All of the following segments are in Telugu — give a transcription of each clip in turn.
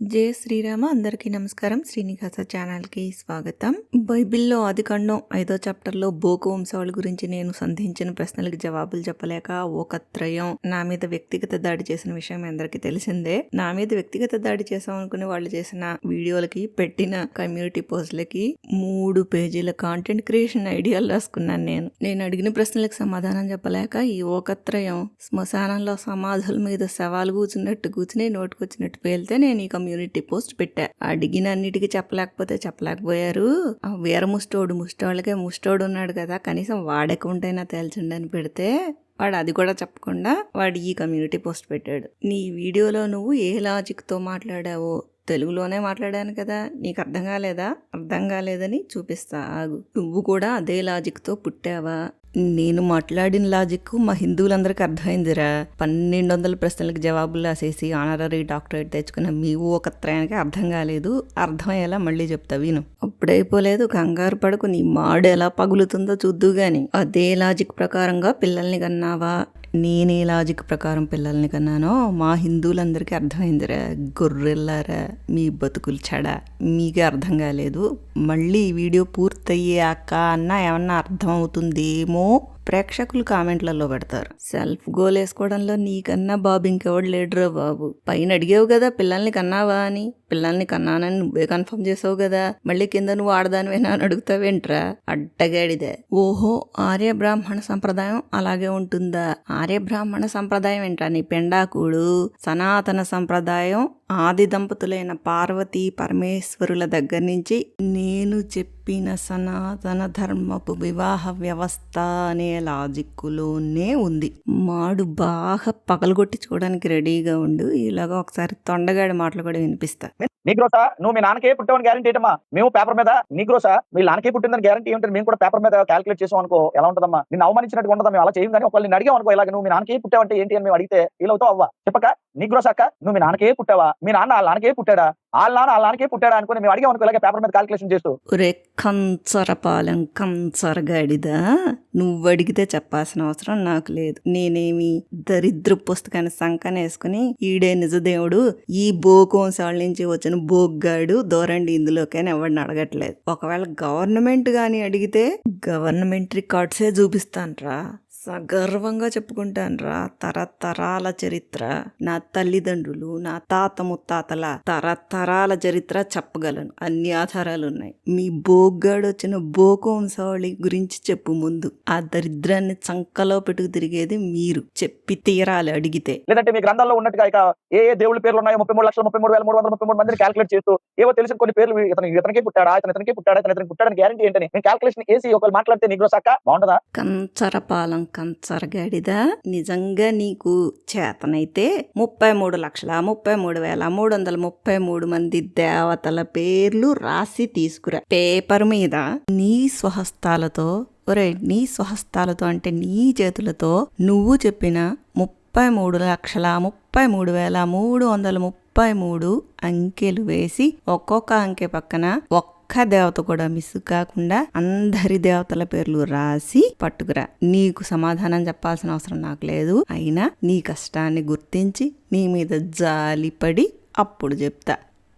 జై శ్రీరామ. అందరికీ నమస్కారం. శ్రీనివాస ఛానల్కి స్వాగతం. బైబిల్లో ఆదికాండం ఐదో చాప్టర్లో బోకు వంశావళి గురించి నేను సంధించిన ప్రశ్నలకు జవాబులు చెప్పలేక ఒక త్రయం నా మీద వ్యక్తిగత దాడి చేసిన విషయం అందరికీ తెలిసిందే. నా మీద వ్యక్తిగత దాడి చేసాం అనుకునే వాళ్ళు చేసిన వీడియోలకి పెట్టిన కమ్యూనిటీ పోస్టులకి మూడు పేజీల కాంటెంట్ క్రియేషన్ ఐడియాలు రాసుకున్నాను నేను. నేను అడిగిన ప్రశ్నలకు సమాధానం చెప్పలేక ఈ ఓకత్రయం శ్మశానంలో సమాధుల మీద సవాలు కూర్చున్నట్టు కూర్చుని నోటుకొచ్చినట్టు పేలితే నేను ఈ కమ్యూనిటీ పోస్ట్ పెట్టా. అడిగిన అన్నిటికీ చెప్పలేకపోతే చెప్పలేకపోయారు. ఆ వీర ముష్టోడు ముష్టోళ్ళకే ముష్టోడు ఉన్నాడు కదా కనీసం వాడి తేల్చండి అని పెడితే వాడు అది కూడా చెప్పకుండా వాడు ఈ కమ్యూనిటీ పోస్ట్ పెట్టాడు. నీ వీడియోలో నువ్వు ఏ లాజిక్తో మాట్లాడావో తెలుగులోనే మాట్లాడాను కదా నీకు అర్థం కాలేదా? అర్థం కాలేదని చూపిస్తా ఆగు. నువ్వు కూడా అదే లాజిక్తో పుట్టావా? నేను మాట్లాడిన లాజిక్ మా హిందువులందరికీ అర్థమైందిరా. పన్నెండు వందల ప్రశ్నలకు జవాబులు రాసేసి ఆనరీ డాక్టరేట్ తెచ్చుకున్న మీ ఒక త్రయానికి అర్థం కాలేదు. అర్థమయ్యేలా మళ్ళీ చెప్తా విను. అప్పుడైపోలేదు కంగారు పడుకు నీ మాడు ఎలా పగులుతుందో చూద్దు గాని అదే లాజిక్ ప్రకారంగా పిల్లల్ని కన్నావా? నేను ఏ లాజిక్ ప్రకారం పిల్లల్ని కన్నానో మా హిందువులందరికీ అర్థమైందిరా గొర్రెల్లారా మీ బతుకులు చెడ మీకే అర్థం కాలేదు. మళ్ళీ ఈ వీడియో పూర్తయ్యాక అన్న ఏమన్నా అర్థం అవుతుందేమో ప్రేక్షకులు కామెంట్లలో పెడతారు. సెల్ఫ్ గోల్ వేసుకోవడంలో నీకన్నా బాబు ఇంకెవడు లేడురా బాబు. పైన అడిగావు కదా పిల్లల్ని కన్నావా అని? పిల్లల్ని కన్నానని నువ్వే కన్ఫర్మ్ చేసావు కదా. మళ్ళీ కింద నువ్వు ఆడదానివేనా అని అడుగుతావేంట్రా? అడ్డగాడిదే. ఓహో ఆర్య బ్రాహ్మణ సంప్రదాయం అలాగే ఉంటుందా? ఆర్య బ్రాహ్మణ సంప్రదాయం ఏంట్రా నీ పెండాకుడు? సనాతన సంప్రదాయం ఆది దంపతులైన పార్వతీ పరమేశ్వరుల దగ్గర నుంచి నేను చెప్పిన సనాతన ధర్మపు వివాహ వ్యవస్థ అనే లాజిక్కులోనే ఉంది. మాడు బాగా పగలగొట్టించుకోవడానికి రెడీగా ఉండు. ఇలాగ ఒకసారి తొండగాడి మాటలు కూడా వినిపిస్తా. నీగ్రోసా నువ్వు మీ నాన్నకే పుట్టావని గ్యారంటీ ఏంటమ్మా మేము పేపర్ మీద నీగ్రోసా మీ నాన్నకే పుట్టిందని గ్యారంటీ ఏంటంటే మేము కూడా పేపర్ మీద క్యాలిక్యులేట్ చేసాం అనుకో ఎలా ఉంటుందమ్మా? నిన్ను అవమానించినట్టు ఉండదా? మేము అలా చేయం కానీ ఒకళ్ళు నేను అడిగాం అనుకో ఇలాగ నువ్వు మీ నాన్నకే పుట్టావంటే ఏంటి అని మేము అడిగితే ఇలా అవుతావు అవ్వ చెప్పక. నీగ్రోసా అక్క నువ్వు మీ నాన్నకే పుట్టావా? మీ నాన్న వాళ్ళ నాన్నకే పుట్టాడా? వాళ్ళ నాన్న వాళ్ళ నాన్నకే పుట్టాడా అనుకుని మేము అడిగాం అనుకో పేపర్ మీద కాలిక్యులేషన్ చేస్తూ. ఒరే కంచరపాలెం కంచరగాడిదా నువ్వు అడిగితే చెప్పాల్సిన అవసరం నాకు లేదు. నేనేమి దరిద్ర పుస్తకాన్ని సంకన వేసుకుని ఈడే నిజదేవుడు ఈ బోకోంసాల నుంచి వచ్చిన బోగ్గాడు దూరండి ఇందులోకైనా ఎవరిని అడగట్లేదు. ఒకవేళ గవర్నమెంట్ గాని అడిగితే గవర్నమెంట్ రికార్డ్సే చూపిస్తాన్రా. సగర్వంగా చెప్పుకుంటానురా. తరతరాల చరిత్ర. నా తల్లిదండ్రులు నా తాత ముత్తాతల తరతరాల చరిత్ర చెప్పగలను. అన్ని ఆధారాలు ఉన్నాయి మీ బోగ్గాడు వచ్చిన బోకోంసావళి గురించి చెప్పు ముందు. ఆ దరిద్రాన్ని చంకలో పెట్టుకు తిరిగేది మీరు. చెప్పి తీరాలి అడిగితే. లేదంటే మీ గ్రంథాల్లో ఉన్నట్టుగా ఇక ఏ ఏ దేవుళ్ళ పేర్లు ఉన్నాయో ముప్పై మూడు లక్షల ముప్పై మూడు వేల మూడు వందల ముప్పై మూడు మందిని క్యాలిక్యులేట్ చేస్తూ ఏవో తెలిసిన కొన్ని పేర్లు ఇతను ఇతనికే పుట్టాడా ఇతను ఇతనికే పుట్టాడా ఇతను ఇతనికి పుట్టాడని గ్యారంటీ ఏంటని? మేము క్యాలిక్యులేషన్ వేసి ఒకళ్ళు మాట్లాడితే నీగ్రోసా అక్క బాగుంటుందా? కంచరపాలెం కంచరగాడిదా? నిజంగా నీకు చేతనైతే ముప్పై మూడు లక్షల? ముప్పై మూడు వేల? మూడు వందల ముప్పై మూడు మంది దేవతల పేర్లు రాసి తీసుకురా. పేపర్ మీద నీ స్వహస్తాలతో ఒరే నీ స్వహస్తాలతో అంటే నీ చేతులతో నువ్వు చెప్పిన ముప్పై మూడు లక్షల? ముప్పై మూడు వేల? మూడు వందల ముప్పై మూడు అంకెలు వేసి ఒక్కొక్క అంకె పక్కన ఒక్క ఒక్క దేవత కూడా మిస్ కాకుండా అందరి దేవతల పేర్లు రాసి పట్టుకురా. నీకు సమాధానం చెప్పాల్సిన అవసరం నాకు లేదు. అయినా నీ కష్టాన్ని గుర్తించి నీ మీద జాలిపడి అప్పుడు చెప్తా.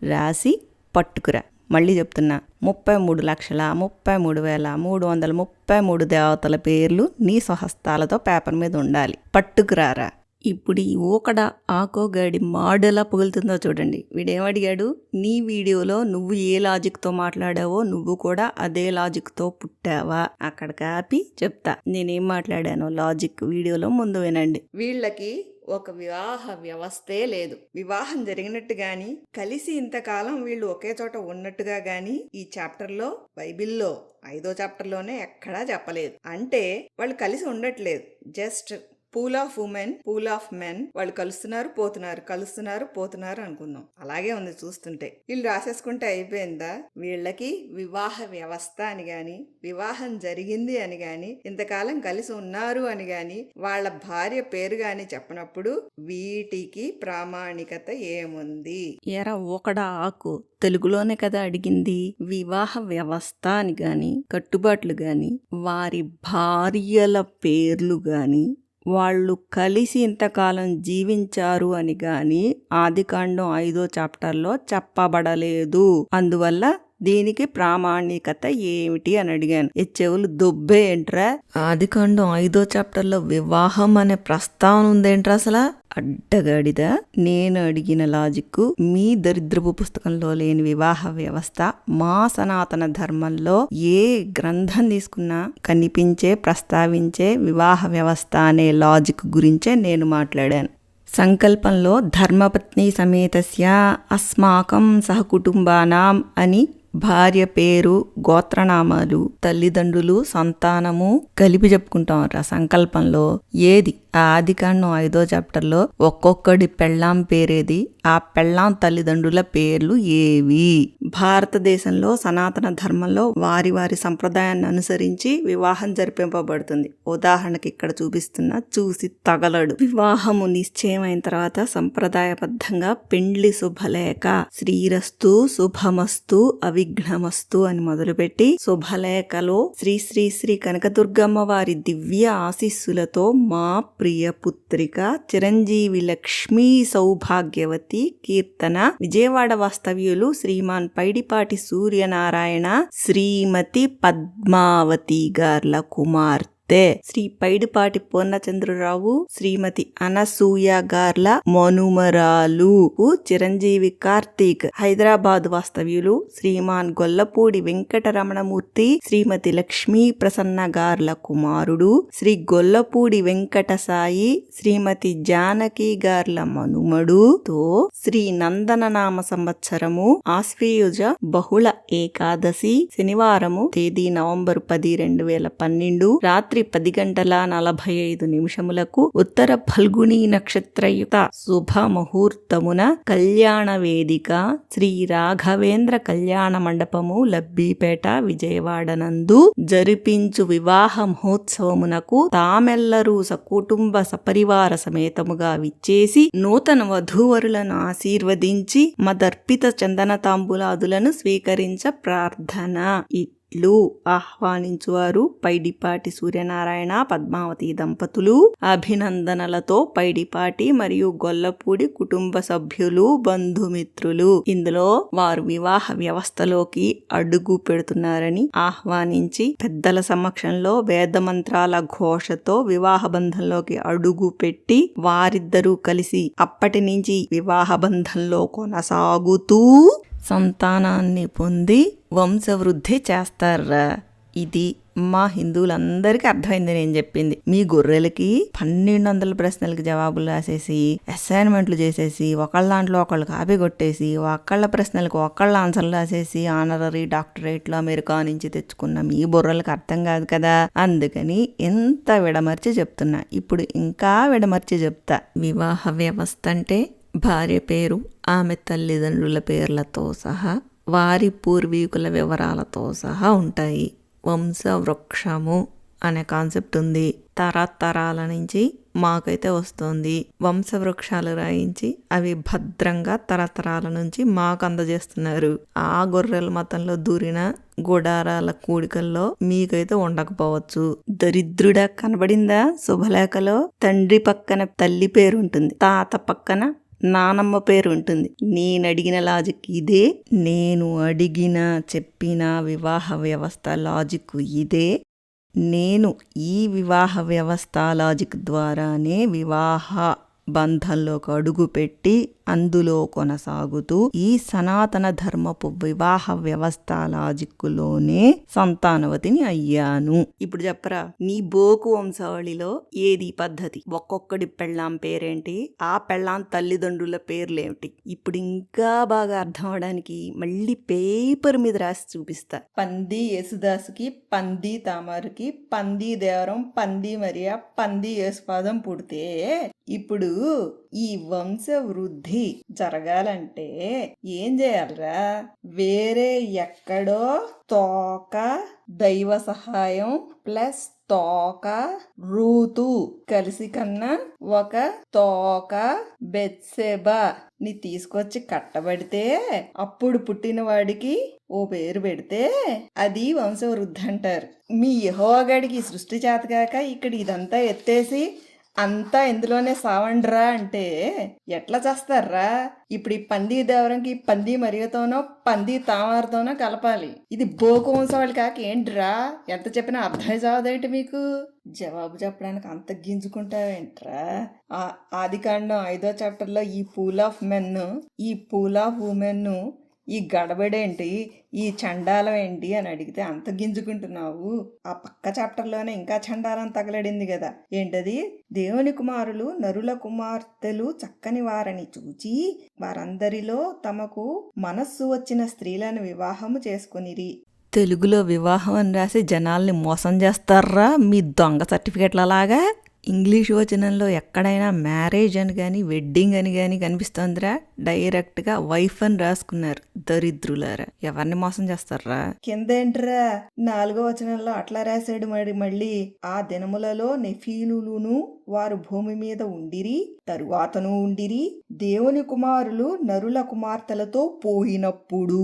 రాసి పట్టుకురా. మళ్ళీ చెప్తున్నా ముప్పై మూడు లక్షల ముప్పై మూడు వేల మూడు వందల ముప్పై మూడు దేవతల పేర్లు నీ స్వహస్తాలతో పేపర్ మీద ఉండాలి. పట్టుకురారా. ఇప్పుడు ఈ ఊకడ ఆకోగాడి మాడలా పగులుతుందో చూడండి. వీడేమడిగాడు? నీ వీడియోలో నువ్వు ఏ లాజిక్తో మాట్లాడావో నువ్వు కూడా అదే లాజిక్తో పుట్టావా? అక్కడ కాపి చెప్తా. నేనేం మాట్లాడానో లాజిక్ వీడియోలో ముందు వినండి. వీళ్ళకి ఒక వివాహ వ్యవస్థే లేదు. వివాహం జరిగినట్టు గాని కలిసి ఇంతకాలం వీళ్ళు ఒకే చోట ఉన్నట్టుగా గాని ఈ చాప్టర్లో బైబిల్లో ఐదో చాప్టర్లోనే ఎక్కడా చెప్పలేదు. అంటే వాళ్ళు కలిసి ఉండట్లేదు. Just pool of women pool of men. వాళ్ళు కలుస్తున్నారు పోతున్నారు కలుస్తున్నారు పోతున్నారు అనుకుందాం అలాగే ఉంది చూస్తుంటే. వీళ్ళు రాసేసుకుంటే అయిపోయిందా? వీళ్ళకి వివాహ వ్యవస్థ అని గాని వివాహం జరిగింది అని గాని ఇంతకాలం కలిసి ఉన్నారు అని గాని వాళ్ళ భార్య పేరు గాని చెప్పనప్పుడు వీటికి ప్రామాణికత ఏముంది? ఎర ఒకడా ఆకు తెలుగులోనే కదా అడిగింది. వివాహ వ్యవస్థ అని గాని కట్టుబాట్లు గాని వారి భార్యల పేర్లు గాని వాళ్ళు కలిసి ఇంతకాలం జీవించారు అని గాని ఆదికాండం ఐదో చాప్టర్లో చెప్పబడలేదు. అందువల్ల దీనికి ప్రామాణికత ఏమిటి అని అడిగాను. ఈ చెవులు దొబ్బే ఏంట్రా ఆదికాండం ఐదో చాప్టర్లో వివాహం అనే ప్రస్తావన ఉందేంట్రా అసలు? అడ్డగాడిద. నేను అడిగిన లాజిక్ మీ దరిద్రపు పుస్తకంలో లేని వివాహ వ్యవస్థ మా సనాతన ధర్మంలో ఏ గ్రంథం తీసుకున్నా కనిపించే ప్రస్తావించే వివాహ వ్యవస్థ అనే లాజిక్ గురించే నేను మాట్లాడాను. సంకల్పంలో ధర్మపత్ని సమేతస్య అస్మాకం సహకుటుంబానాం అని భార్య పేరు గోత్రనామాలు తల్లిదండ్రులు సంతానము కలిపి చెప్పుకుంటాం రా సంకల్పంలో. ఏది? ఆ ఆదికాండం ఐదో చాప్టర్లో ఒక్కొక్కడి పెళ్ళాం పేరేది ఆ పెళ్ళాం తల్లిదండ్రుల పేర్లు ఏవి? భారతదేశంలో సనాతన ధర్మంలో వారి వారి సంప్రదాయాన్ని అనుసరించి వివాహం జరిపింపబడుతుంది. ఉదాహరణకి ఇక్కడ చూపిస్తున్న చూసి తగలడు. వివాహము నిశ్చయమైన తర్వాత సంప్రదాయబద్ధంగా పెండ్లి శుభలేఖ శ్రీరస్తు శుభమస్తు అవి అవిఘ్నమస్తు అని మొదలుపెట్టి శుభలేఖలో శ్రీ శ్రీ శ్రీ కనకదుర్గమ్మ వారి దివ్య ఆశీస్సులతో మా ప్రియ పుత్రిక చిరంజీవి లక్ష్మీ సౌభాగ్యవతి కీర్తన విజయవాడ వాస్తవ్యులు శ్రీమాన్ పైడిపాటి సూర్యనారాయణ శ్రీమతి పద్మావతి గార్ల కుమార్తె. శ్రీ పైడిపాటి పూర్ణచంద్రరావు శ్రీమతి అనసూయ గార్ల మనుమరాలు చిరంజీవి కార్తీక్ హైదరాబాద్ వాస్తవ్యులు శ్రీమాన్ గొల్లపూడి వెంకటరమణమూర్తి శ్రీమతి లక్ష్మీ ప్రసన్న గార్ల కుమారుడు శ్రీ గొల్లపూడి వెంకట సాయి శ్రీమతి జానకి గార్ల మనుమడు తో శ్రీ నందననామ సంవత్సరము ఆశ్వయుజ బహుళ ఏకాదశి శనివారము తేదీ నవంబర్ పది రెండు వేల పన్నెండు రాత్రి పది గంటల నలభై ఐదు నిమిషములకు ఉత్తర ఫల్గుని నక్షత్రయుత శుభ ముహూర్తమున కళ్యాణ వేదిక శ్రీ రాఘవేంద్ర కళ్యాణ మండపము లబ్బీపేట విజయవాడ నందు జరిపించు వివాహ మహోత్సవమునకు తామెల్లరూ సకుటుంబ సపరివార సమేతముగా విచ్చేసి నూతన వధూవరులను ఆశీర్వదించి మదర్పిత చందన తాంబూలాదులను స్వీకరించ ప్రార్థన. లు ఆహ్వానించువారు పైడిపాటి సూర్యనారాయణ పద్మావతి దంపతులు. అభినందనలతో పైడిపాటి మరియు గొల్లపూడి కుటుంబ సభ్యులు బంధుమిత్రులు. ఇందులో వారు వివాహ వ్యవస్థలోకి అడుగు పెడుతున్నారని ఆహ్వానించి పెద్దల సమక్షంలో వేద మంత్రాల ఘోషతో వివాహ బంధంలోకి అడుగు పెట్టి వారిద్దరూ కలిసి అప్పటి నుంచి వివాహ బంధంలో కొనసాగుతూ సంతానాన్ని పొంది వంశవృద్ధి చేస్తారా? ఇది మా హిందువులందరికీ అర్థమైంది నేను చెప్పింది. మీ గొర్రెలకి పన్నెండు వందల ప్రశ్నలకి జవాబులు రాసేసి అసైన్మెంట్లు చేసేసి ఒకళ్ళ దాంట్లో ఒకళ్ళు కాపీ కొట్టేసి ఒకళ్ళ ప్రశ్నలకు ఒకళ్ళ ఆన్సర్లు రాసేసి ఆనరరీ డాక్టరేట్లు అమెరికా నుంచి తెచ్చుకున్న మీ బుర్రలకు అర్థం కాదు కదా? అందుకని ఎంత విడమర్చి చెప్తున్నా. ఇప్పుడు ఇంకా విడమర్చి చెప్తా. వివాహ వ్యవస్థ అంటే భార్య పేరు ఆమె తల్లిదండ్రుల పేర్లతో సహా వారి పూర్వీకుల వివరాలతో సహా ఉంటాయి. వంశవృక్షము అనే కాన్సెప్ట్ ఉంది. తరతరాల నుంచి మాకైతే వస్తుంది. వంశవృక్షాలు రాయించి అవి భద్రంగా తరతరాల నుంచి మాకు అందజేస్తున్నారు. ఆ గొర్రెల మతంలో దూరిన గుడారాల కూడికల్లో మీకైతే ఉండకపోవచ్చు. దరిద్రుడా కనబడిందా? శుభలేఖలో తండ్రి పక్కన తల్లి పేరు ఉంటుంది తాత పక్కన నానమ్మ పేరు ఉంటుంది. నేను అడిగిన లాజిక్ ఇదే. నేను అడిగిన చెప్పిన వివాహ వ్యవస్థ లాజిక్ ఇదే. నేను ఈ వివాహ వ్యవస్థ లాజిక్ ద్వారానే వివాహ బంధంలోకి అడుగుపెట్టి అందులో కొనసాగుతూ ఈ సనాతన ధర్మపు వివాహ వ్యవస్థ లాజిక్కులోనే సంతానవతిని అయ్యాను. ఇప్పుడు చెప్పరా నీ బోకు వంశావళిలో ఏది పద్ధతి? ఒక్కొక్కడి పెళ్ళాం పేరేంటి? ఆ పెళ్ళాం తల్లిదండ్రుల పేర్లేమిటి? ఇప్పుడు ఇంకా బాగా అర్థం అవడానికి మళ్ళీ పేపర్ మీద రాసి చూపిస్తా. పంది యేసుదాసుకి పంది తామారుకి పంది దేవరం పంది మరియా పంది యేసుపాదం పుడితే ఇప్పుడు ఈ వంశ వృద్ధి జరగాలంటే ఏం చేయాలరా? వేరే ఎక్కడో తోక దైవ సహాయం ప్లస్ తోక రూతు కలిసి కన్నా ఒక తోక బెత్సెబా ని తీసుకొచ్చి కట్టబడితే అప్పుడు పుట్టిన వాడికి ఓ పేరు పెడితే అది వంశవృద్ధి అంటారు. మీ యహోగాడికి సృష్టి చేతగాక ఇక్కడ ఇదంతా ఎత్తేసి అంతా ఇందులోనే సావండ్రా అంటే ఎట్లా చేస్తారా ఇప్పుడు ఈ పంది దేవరంకి పంది మరియతోనో పంది తామరతోనో కలపాలి. ఇది బోకు వంశవాళ్ళు కాక ఏంట్రా? ఎంత చెప్పినా అర్థం చావదేంటి మీకు? జవాబు చెప్పడానికి అంత గింజుకుంటావేంట్రా? ఆ- ఆదికాండం ఐదో చాప్టర్లో ఈ పూల్ ఆఫ్ మెన్ ఈ పూల్ ఆఫ్ ఉమెన్ ఈ గడబడేంటి? ఈ చండాలం ఏంటి? అని అడిగితే అంత గింజుకుంటున్నావు. ఆ పక్క చాప్టర్లోనే ఇంకా చండాలం తగలడింది కదా ఏంటది? దేవుని కుమారులు నరుల కుమార్తెలు చక్కని వారని చూచి వారందరిలో తమకు మనస్సు వచ్చిన స్త్రీలను వివాహము చేసుకునిరి. తెలుగులో వివాహం అని రాసి జనాల్ని మోసం చేస్తారా? మీ దొంగ సర్టిఫికెట్లలాగా? ఇంగ్లీష్ వచనంలో ఎక్కడైనా మ్యారేజ్ అని కానీ వెడ్డింగ్ అని కానీ కనిపిస్తోందిరా. డైరెక్ట్గా వైఫ్ అని రాసుకున్నారు దరిద్రులారా. ఎవరిని మోసం చేస్తారా? కిందేంట్రా నాలుగో వచనంలో అట్లా రాశాడు మరి మళ్ళీ. ఆ దినములలో నెఫీలును వారు భూమి మీద ఉండిరి తరువాతను ఉండిరి. దేవుని కుమారులు నరుల కుమార్తెలతో పోయినప్పుడు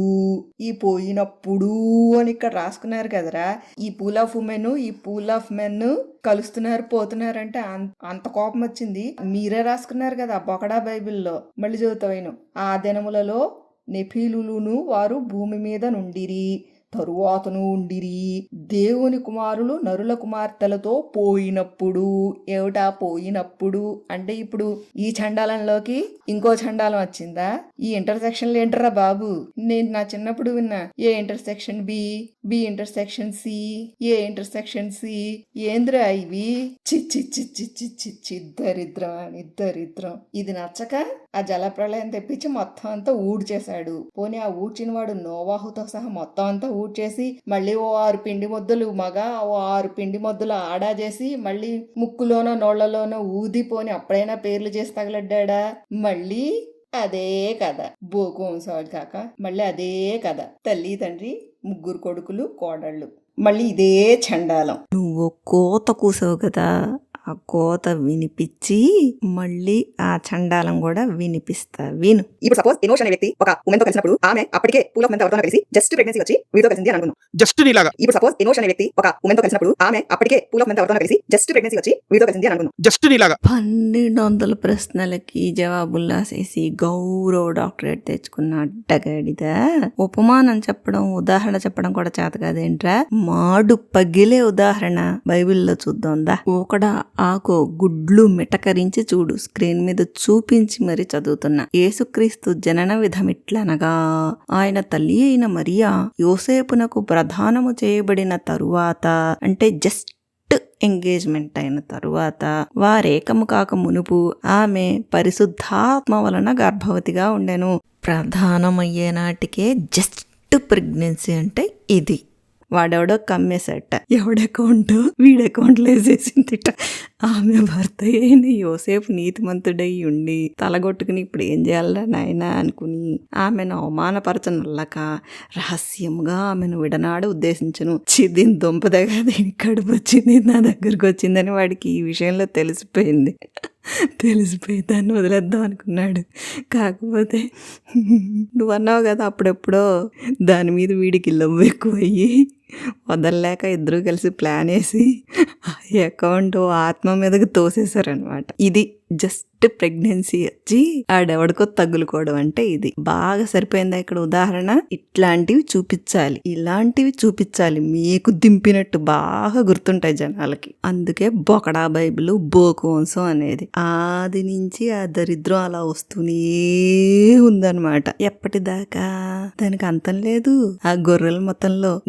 ఈ పోయినప్పుడు అని ఇక్కడ రాసుకున్నారు కదరా. ఈ పూల్ ఆఫ్ ఉమెన్ ఈ పూల్ ఆఫ్ మెన్ కలుస్తున్నారు పోతున్నారు అంటే అంత కోపం వచ్చింది. మీరే రాసుకున్నారు కదా బొకడా బైబిల్లో. మళ్ళీ చదువుతాను ఆ దినములలో నెఫీలును వారు భూమి మీద నుండిరి. తరువాతను ఉండిరి. దేవుని కుమారులు నరుల కుమార్తెలతో పోయినప్పుడు ఏమిటా పోయినప్పుడు? అంటే ఇప్పుడు ఈ చండాలంలోకి ఇంకో చండాలం వచ్చిందా? ఈ ఇంటర్సెక్షన్లు ఏంటరా బాబు? నేను నా చిన్నప్పుడు విన్నా A intersection B B intersection C A intersection C ఏంద్రా ఇవి? చి చి చి చి చి చి చి దరిద్రం అని దరిద్రం ఇది నచ్చక ఆ జలప్రళయం తెప్పించి మొత్తం అంతా ఊడ్చేశాడు. పోనీ ఆ ఊడ్చిన వాడు నోవాహుతో సహా మొత్తం అంతా ఊడ్చేసి మళ్ళీ ఓ ఆరు పిండి ముద్దలు మగ ఓ ఆరు పిండి ముద్దలు ఆడా చేసి మళ్ళీ ముక్కులోనో నోళ్ళలోనో ఊదిపోని అప్పుడైనా పేర్లు చేసి తగలడ్డా మళ్ళీ అదే కథ. బోకు కాక మళ్ళీ అదే కథ. తల్లి తండ్రి ముగ్గురు కొడుకులు కోడళ్ళు. మళ్ళీ ఇదే చండాలం. నువ్వు కోత కూసావు కదా? ఆ కోత వినిపించి మళ్ళీ ఆ చండాలం కూడా వినిపిస్తా. విను. ఇప్పుడు సపోజ్ ఎనోష్ అనే వ్యక్తి ఒక ఉమెన్తో కలిసినప్పుడు ఆమె అప్పటికే పూల్ ఆఫ్ మెన్ ఎవరితో కలిసి జస్ట్ ప్రెగ్నెన్సీ వచ్చి వీడితో కలిసింది అని అనుకున్నాం జస్ట్ నీలాగా. ఇప్పుడు సపోజ్ ఎనోష్ అనే వ్యక్తి ఒక ఉమెన్తో కలిసినప్పుడు ఆమె అప్పటికే పూల్ ఆఫ్ మెన్ ఎవరితో కలిసి జస్ట్ ప్రెగ్నెన్సీ వచ్చి వీడితో కలిసింది అని అనుకున్నాం జస్ట్ నీలాగా. పన్నెండు వందల ప్రశ్నలకి జవాబులు రాసేసి గౌరవ డాక్టరేట్ తెచ్చుకున్న అడ్డగాడిదా. ఉపమానం చెప్పడం ఉదాహరణ చెప్పడం కూడా చేత కాదేంట్రా? మాడు పగిలే ఉదాహరణ బైబిల్లో చూద్దాందా ఒకడ ఆకు గుడ్లు మిటకరించి చూడు స్క్రీన్ మీద చూపించి మరి చదువుతున్నా యేసుక్రీస్తు జనన విధమిట్లనగా ఆయన తల్లి అయిన మరియా యోసేపునకు ప్రధానము చేయబడిన తరువాత అంటే జస్ట్ ఎంగేజ్మెంట్ అయిన తరువాత వారేకము కాక మునుపు ఆమె పరిశుద్ధాత్మ వలన గర్భవతిగా ఉండెను. ప్రధానమయ్యే నాటికే జస్ట్ ప్రెగ్నెన్సీ అంటే ఇది. వాడెవడో కమ్మేసట ఎవడ అకౌంట్ వీడి అకౌంట్లో వేసేసిందిట. ఆమె భర్త అయిన యోసేపు నీతిమంతుడై ఉండి తలగొట్టుకుని ఇప్పుడు ఏం చేయాలరా నాయనా అనుకుని ఆమెను అవమానపరచనుల్లక రహస్యముగా ఆమెను విడనాడ ఉద్దేశించను. దీని దుంపదగా దీనికి కడుపు వచ్చింది నా దగ్గరకు వచ్చిందని వాడికి ఈ విషయంలో తెలిసిపోయింది. తెలిసిపోయి దాన్ని వదిలేద్దాం అనుకున్నాడు. కాకపోతే నువ్వు అన్నావు కదా అప్పుడెప్పుడో దాని మీద వీడికి లవ్ ఎక్కువయ్యి వదలలేక ఇద్దరు కలిసి ప్లాన్ వేసి ఆ అకౌంట్ ఆత్మ మీదకి తోసేశారనమాట ఇది జస్ట్ ప్రెగ్నెన్సీ వచ్చి ఆడెవడికో తగులుకోవడం అంటే ఇది. బాగా సరిపోయిందా ఇక్కడ ఉదాహరణ? ఇట్లాంటివి చూపించాలి. ఇలాంటివి చూపించాలి. మీకు దింపినట్టు బాగా గుర్తుంటాయి జనాలకి. అందుకే బొకడా బైబిల్ బోకు అనేది. ఆది నుంచి ఆ దరిద్రం అలా వస్తూనే ఉందన్నమాట. ఎప్పటిదాకా? దానికి అంతం లేదు. ఆ గొర్రెల మొత్తంలో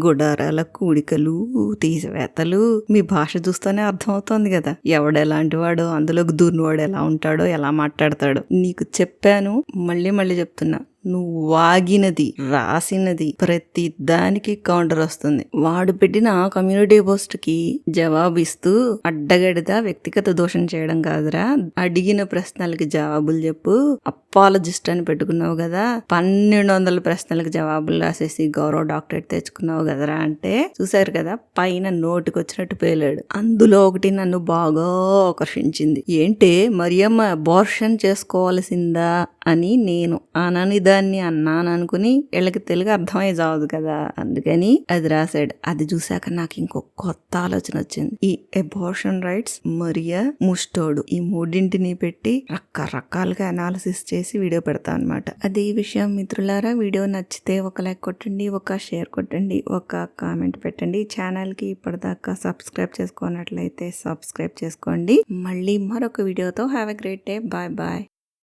గుడారాల కూడికలు తీసివేతలు. మీ భాష చూస్తేనే అర్థమవుతోంది కదా. ఎవడెలాంటి వాడో అందులోకి దూరినవాడు ఎలా ఉంటాడో ఎలా మాట్లాడతాడో. నీకు చెప్పాను మళ్ళీ మళ్ళీ చెప్తున్నా. నువ్వు వాగినది రాసినది ప్రతి దానికి కౌంటర్ వస్తుంది. వాడు పెట్టిన కమ్యూనిటీ పోస్ట్కి జవాబు ఇస్తూ అడ్డగడిదా వ్యక్తిగత దోషం చేయడం కాదురా. అడిగిన ప్రశ్నలకి జవాబులు చెప్పు. అపాలజిస్ట్ అని పెట్టుకున్నావు కదా. పన్నెండు వందల ప్రశ్నలకు జవాబులు రాసేసి గౌరవ డాక్టరేట్ తెచ్చుకున్నావు కదరా అంటే చూసారు కదా పైన నోటికి వచ్చినట్టు పేలాడు. అందులో ఒకటి నన్ను బాగా ఆకర్షించింది. ఏంటి మరియమ్మ అబార్షన్ చేసుకోవాల్సిందా? అని నేను అనని దాన్ని అన్నాను అనుకుని వీళ్ళకి తెలుగు అర్థమయ్యే చావదు కదా. అందుకని అది రాశాడు. అది చూశాక నాకు ఇంకో కొత్త ఆలోచన వచ్చింది. ఈ ఎబోర్షన్ రైట్స్ మరియా ముస్టోడు ఈ మూడింటిని పెట్టి రకరకాలుగా అనాలిసిస్ చేసి వీడియో పెడతా అనమాట అది ఈ విషయం మిత్రులారా వీడియో నచ్చితే ఒక లైక్ కొట్టండి ఒక షేర్ కొట్టండి ఒక కామెంట్ పెట్టండి. ఛానల్కి ఇప్పటిదాకా సబ్స్క్రైబ్ చేసుకున్నట్లయితే సబ్స్క్రైబ్ చేసుకోండి. మళ్ళీ మరొక వీడియోతో have a great day bye bye